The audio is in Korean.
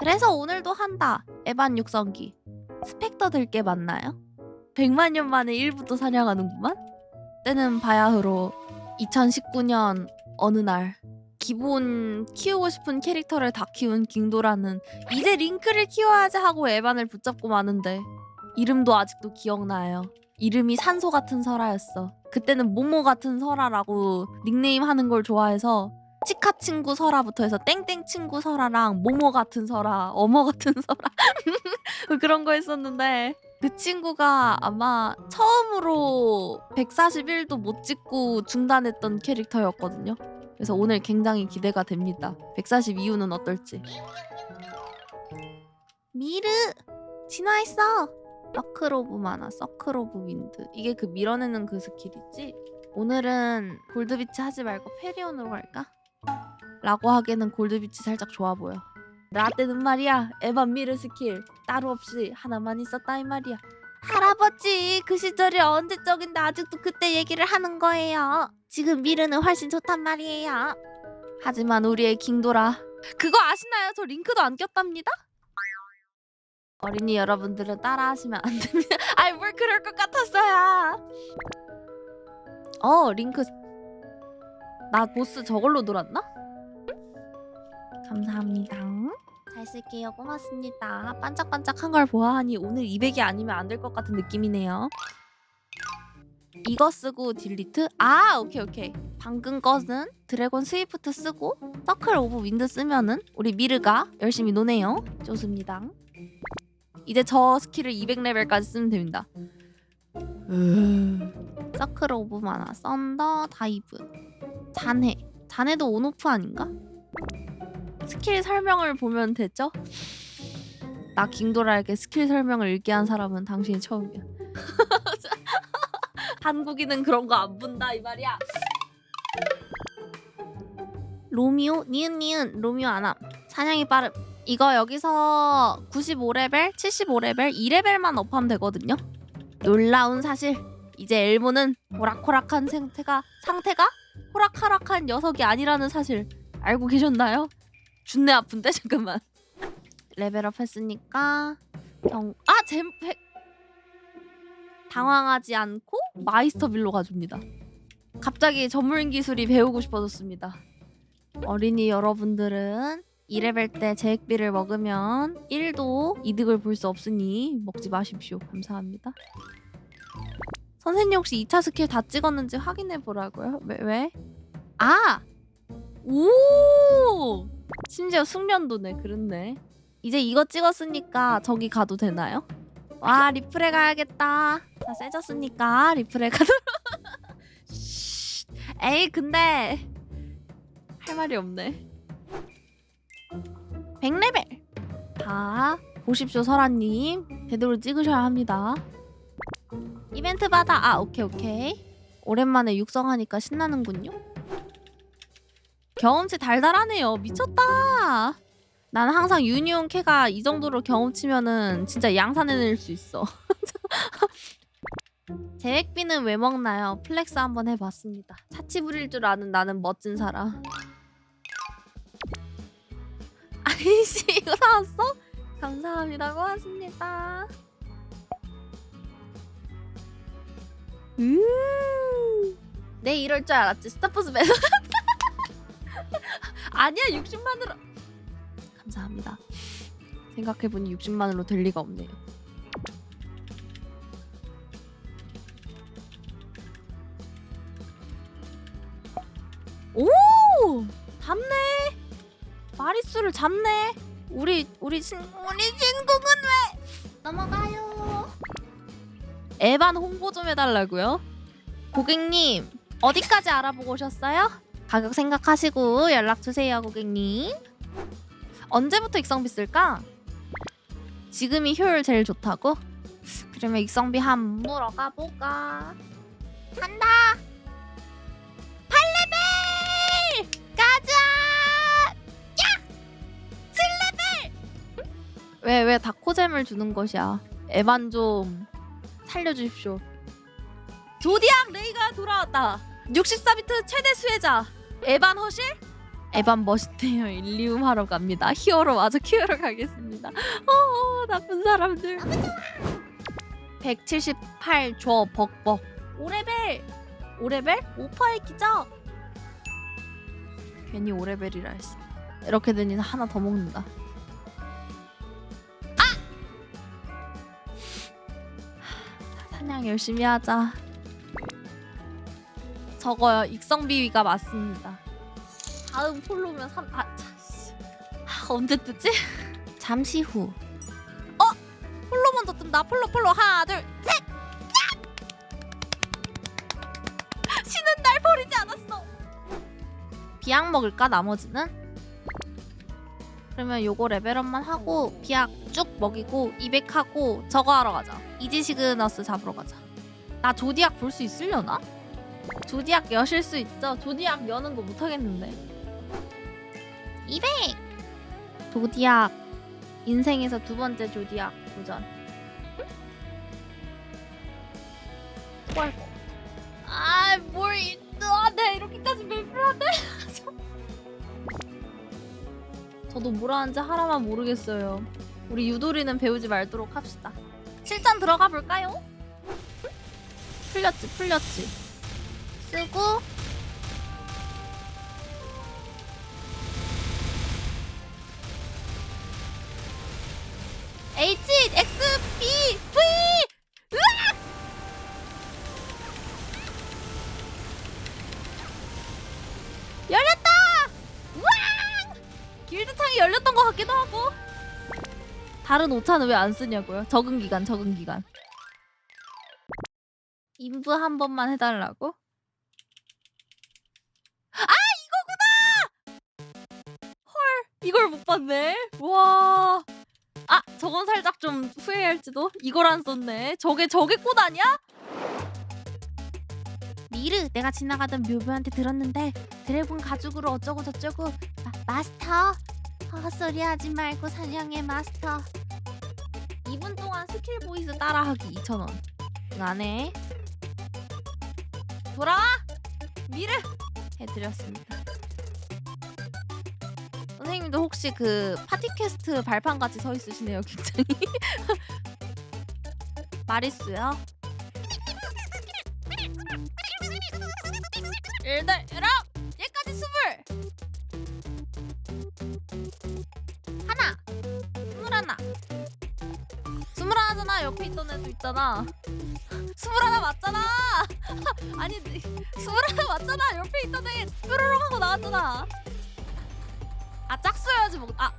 그래서 오늘도 한다. 에반 육성기. 스펙터 들게 맞나요? 100만 년 만에 1부터 사냥하는구만. 때는 바야흐로 2019년 어느 날 기본 키우고 싶은 캐릭터를 다 키운 킹도라는 이제 링크를 키워야지 하고 에반을 붙잡고 마는데 이름도 아직도 기억나요. 이름이 산소 같은 설아였어. 그때는 모모 같은 설아라고 닉네임 하는 걸 좋아해서 치카 친구 설아부터 해서 땡땡 친구 설아랑 모모 같은 설아, 어머 같은 설아 그런 거 했었는데 그 친구가 아마 처음으로 141도 못 찍고 중단했던 캐릭터였거든요. 그래서 오늘 굉장히 기대가 됩니다. 140 이후는 어떨지. 미르 진화했어. 서클 오브 윈드. 이게 그 밀어내는 그 스킬이지? 오늘은 골드비치 하지 말고 페리온으로 갈까? 라고 하기에는 골드비치 살짝 좋아 보여. 라떼는 말이야 에반 미르 스킬 따로 없이 하나만 있었다 이 말이야. 할아버지 그 시절이 언제적인데 아직도 그때 얘기를 하는 거예요. 지금 미르는 훨씬 좋단 말이에요. 하지만 우리의 킹도라 그거 아시나요? 저 링크도 안 꼈답니다. 어린이 여러분들은 따라하시면 안 됩니다. 아이 뭘 그럴 것 같았어요. 어 링크 나 보스 저걸로 돌았나? 감사합니다. 잘 쓸게요. 고맙습니다. 반짝반짝한 걸 보아하니 오늘 200이 아니면 안 될 것 같은 느낌이네요. 이거 쓰고 딜리트? 아 오케이 오케이. 방금 것은 드래곤 스위프트 쓰고 서클 오브 윈드 쓰면은 우리 미르가 열심히 노네요. 좋습니다. 이제 저 스킬을 200레벨까지 쓰면 됩니다. 서클 오브 마나 썬더 다이브 잔해 잔해도 온오프 아닌가? 스킬 설명을 보면 되죠? 나 킹도라에게 스킬 설명을 읽게 한 사람은 당신이 처음이야. 한국인은 그런 거 안 본다 이 말이야. 로미오 니은 니은 로미오 안함 사냥이 빠름 이거 여기서 95레벨 75레벨 2레벨만 업하면 되거든요. 놀라운 사실 이제 엘모는 호락호락한 상태가 상태가 호락호락한 녀석이 아니라는 사실 알고 계셨나요? 준내 아픈데 잠깐만 레벨업 했으니까 경... 아! 잼... 백... 당황하지 않고 마이스터 빌로 가줍니다 갑자기 전문 기술이 배우고 싶어졌습니다 어린이 여러분들은 2레벨 때 제액비를 먹으면 1도 이득을 볼 수 없으니 먹지 마십시오 감사합니다 선생님 혹시 2차 스킬 다 찍었는지 확인해 보라고요? 왜? 왜? 아! 오! 심지어 숙련도네. 그렇네. 이제 이거 찍었으니까 저기 가도 되나요? 와 리플에 가야겠다. 다 세졌으니까 리플에 가도. 쉿. 에이 근데 할 말이 없네. 100레벨. 다 보십시오 설아님. 제대로 찍으셔야 합니다. 이벤트 받아. 아 오케이 오케이. 오랜만에 육성하니까 신나는군요. 경험치 달달하네요. 미쳤다. 나는 항상 유니온 캐가 이 정도로 경험치면은 진짜 양산해 낼 수 있어. 제액비는 왜 먹나요? 플렉스 한번 해봤습니다. 차치 부릴 줄 아는 나는 멋진 사람. 아이씨 이거 사왔어? 감사합니다. 고맙습니다. 음. 내 이럴 줄 알았지. 스타포스 매서 아니야 60만으로. 감사합니다. 생각해보니 60만으로 될 리가 없네요. 오! 잡네. 마리수를 잡네. 우리 우리 친 우리 친구는 왜? 넘어가요. 에반 홍보 좀 해달라고요? 고객님 어디까지 알아보고 오셨어요? 가격 생각하시고 연락 주세요, 고객님. 언제부터 익성비 쓸까? 지금이 효율 제일 좋다고? 그러면 익성비 한 물어 가 볼까? 간다. 8레벨! 가자! 야! 7레벨! 왜 왜 다코잼을 주는 것이야? 에반 좀 살려주십시오. 조디악 레이가 돌아왔다. 64비트 최대 수혜자. 에반 허실? 에반 멋있대요. 일리움 하러 갑니다. 히어로 마저 키우러 가겠습니다. 어, 나쁜 사람들. 178줘 벅벅. 5레벨. 5레벨? 5%의 기적. 괜히 5레벨이라 했어. 이렇게 되니 하나 더 먹는다. 아! 사냥 열심히 하자. 저거요. 익성 비위가 맞습니다. 다음 폴로면 3... 아, 차, 씨. 아, 언제 뜨지? 잠시 후. 어? 폴로 먼저 뜬다. 폴로 폴로 하나 둘 셋. 야! 쉬는 날 버리지 않았어. 비약 먹을까 나머지는? 그러면 요거 레벨업만 하고 비약 쭉 먹이고 200 하고 저거 하러 가자. 이지 시그너스 잡으러 가자. 나 조디악 볼 수 있으려나? 조디악 여실 수 있죠? 조디악 여는 거 못하겠는데. 200! 조디악. 인생에서 두 번째 조디악 도전. 뭘 아뭘 아, 내 이렇게까지 맵불한데 저도 뭘 하는지 하나만 모르겠어요. 우리 유도리는 배우지 말도록 합시다. 실전 들어가 볼까요? 풀렸지 풀렸지 쓰고 H X B V! 열렸다! 우와! 길드창이 열렸던 것 같기도 하고 다른 오차는 왜 안 쓰냐고요? 적응 기간 적응 기간 인부 한 번만 해달라고? 이걸 못 봤네. 와. 아, 저건 살짝 좀 후회할지도. 이걸 안 썼네. 저게 저게 꽃 아니야? 미르, 내가 지나가던 묘부한테 들었는데 드래곤 가죽으로 어쩌고 저쩌고 마, 마스터. 헛소리 하지 말고 사냥해 마스터. 2분 동안 스킬 보이스 따라하기 2,000원. 안 해. 돌아와. 미르 해드렸습니다. 선생님도 혹시 그 파티캐스트 발판 같이 서 있으시네요, 굉장히. 마리수요. 일들 열어 얘까지 스물! 하나! 스물 하나! 스물 하나잖아 옆에 있던 애도 있잖아. 스물 하나 맞잖아! 아니 스물 하나 맞잖아! 옆에 있던 애 뾰로롱 하고 나왔잖아 아 짝수여야지 먹. 아